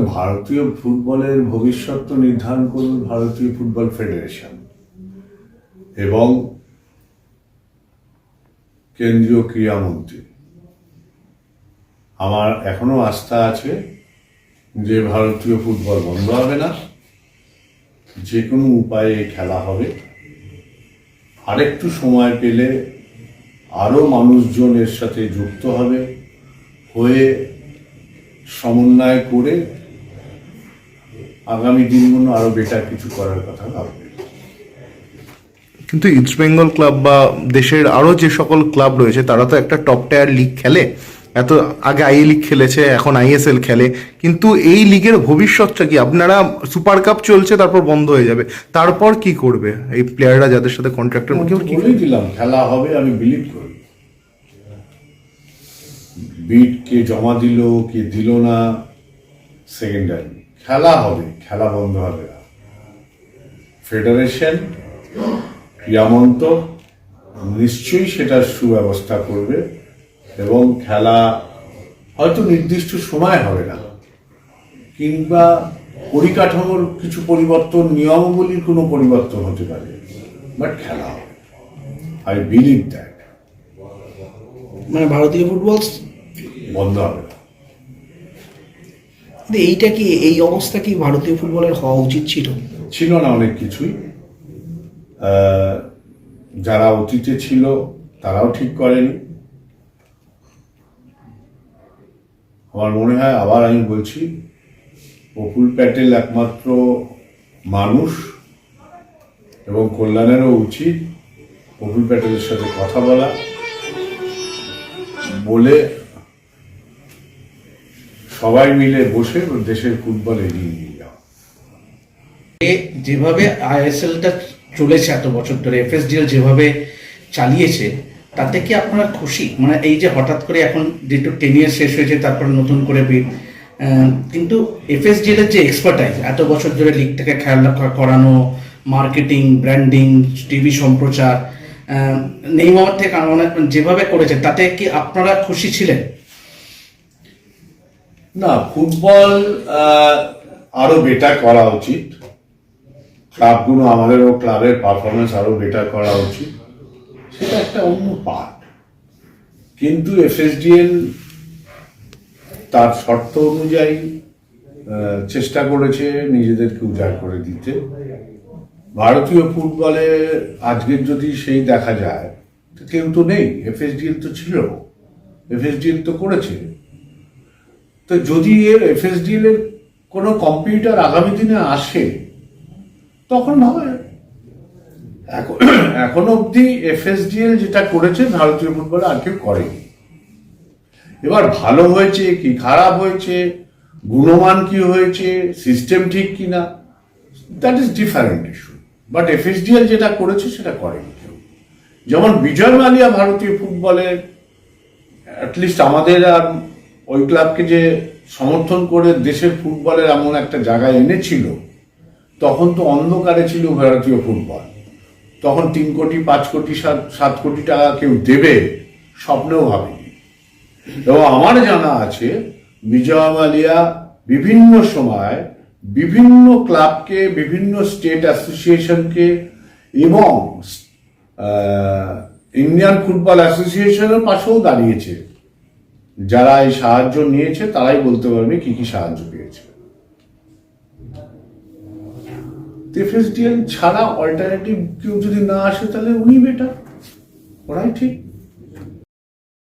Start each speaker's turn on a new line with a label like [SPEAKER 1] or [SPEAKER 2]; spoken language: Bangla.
[SPEAKER 1] ভারতীয় ফুটবলের ভবিষ্যৎ তো নির্ধারণ করবে ভারতীয় ফুটবল ফেডারেশন। এবং কেন্দ্রীয় ক্রীড়ামন্ত্রী আমার এখনও আস্থা আছে যে ভারতীয় ফুটবল বন্ধ হবে না। যে কোনো উপায়ে খেলা হবে। আরেকটু সময় পেলে আরও মানুষজন এর সাথে যুক্ত হবে, হয়ে সমন্বয় করে আগামী দিনগুলো আরও বেটার কিছু করার কথা ভাববে।
[SPEAKER 2] কিন্তু ইস্ট বেঙ্গল ক্লাব বা দেশের আরও যে সকল ক্লাব রয়েছে তারা তো একটা টপ টায়ার লিগ খেলে। এত আগে আই লিগ খেলেছে এখন আইএসএল খেলে। কিন্তু এই লিগের ভবিষ্যৎটা কি? আপনারা সুপার কাপ চলছে তারপর বন্ধ হয়ে যাবে। তারপর কি করবে এই প্লেয়াররা যাদের সাথে কন্ট্রাক্টের মধ্যে? কি
[SPEAKER 1] দিলাম খেলা হবে আমি বিলিভ করি। বিট কে জমা দিল কে দিল না সেকেন্ডারি খেলা হবে খেলা বন্ধ হবে না ফেডারেশন ক্রিয়ামন্ত নিশ্চয়ই সেটার সুব্যবস্থা করবে এবং খেলা হয়তো নির্দিষ্ট সময় হবে না কিংবা পরিকাঠামোর কিছু পরিবর্তন নিয়মাবলীর কোনো পরিবর্তন হতে পারে বাট খেলা হবে। আই বিলিভ দ্যাট
[SPEAKER 3] মানে ভারতীয় ফুটবল
[SPEAKER 1] বন্ধ হবে না।
[SPEAKER 3] কিন্তু এইটা কি, এই অবস্থা কি ভারতীয় ফুটবলের হওয়া উচিত ছিল?
[SPEAKER 1] ছিল না অনেক কিছুই। যারা অতীতে ছিল, তারাও ঠিক করেনি। আমার মনে হয়, আবার আমি বলছি প্রফুল প্যাটেল একমাত্র মানুষ এবং কল্যাণেরও উচিত প্রফুল প্যাটেলের সাথে কথা বলা, বলে সবাই মিলে বসে দেশের ফুটবল এগিয়ে নিয়ে যাওয়া।
[SPEAKER 4] যেভাবে আইএসএলটা চলেছে এত বছর ধরে এফএসডিএল যেভাবে চালিয়েছে, তাতে কি আপনারা খুশি? মানে এই যে হঠাৎ করে এখন যেটু টেন ইয়ার শেষ হয়েছে, তারপর নতুন করে কিন্তু এফএসডিএল এর যে এক্সপার্টাইজ এত বছর ধরে লিগটাকে খেলা করানো মার্কেটিং ব্র্যান্ডিং টিভি সম্প্রচার নেইমার থেকে মানে যেভাবে করেছে, তাতে কি আপনারা খুশি ছিলেন?
[SPEAKER 1] না, ফুটবল আরও বেটার করা উচিত। ক্লাবগুলো আমাদেরও ক্লাবের পারফরমেন্স আরও বেটার করা উচিত। সেটা একটা অন্য পার্ট কিন্তু এফএসডিএল তার শর্ত অনুযায়ী চেষ্টা করেছে নিজেদেরকে উজাড় করে দিতে। ভারতীয় ফুটবলে আজকের যদি সেই দেখা যায় কেউ তো নেই। এফএসডিএল তো ছিল এফএসডিএল তো করেছে। তো যদি এর এফএসডিএল এর কোনো কম্পিউটার আগামী দিনে আসে, তখন হবে এখন এখন অবধি এফএসডিএল যেটা করেছে, ভারতীয় ফুটবলে আর কেউ করেনি। এবার ভালো হয়েছে কি খারাপ হয়েছে? গুণমান কি হয়েছে? সিস্টেম ঠিক কিনা? That is different issue but FSDL যেটা করেছে, সেটা করেনি কেউ। যেমন বিজয় মালিয়া ভারতীয় ফুটবলের অ্যাটলিস্ট আমাদের আর ওই ক্লাবকে যে সমর্থন করে দেশের ফুটবলের এমন একটা জায়গায় এনেছিল, তখন তো অন্ধকারে ছিল ভারতীয় ফুটবল। তখন তিন কোটি, পাঁচ কোটি, সাত সাত কোটি টাকা কেউ দেবে, স্বপ্নেও ভাবেনি। এবং আমার জানা আছে বিজয় মালিয়া বিভিন্ন সময় বিভিন্ন ক্লাবকে, বিভিন্ন স্টেট অ্যাসোসিয়েশনকে এবং ইন্ডিয়ান ফুটবল অ্যাসোসিয়েশনের পাশেও দাঁড়িয়েছে। যারা এই সাহায্য নিয়েছে, তারাই বলতে পারবে কি কি সাহায্য পেয়েছে। ছাড়া অল্টারনেটিভ কেউ যদি না আসে, তাহলে উনি বেটার ওরাই ঠিক।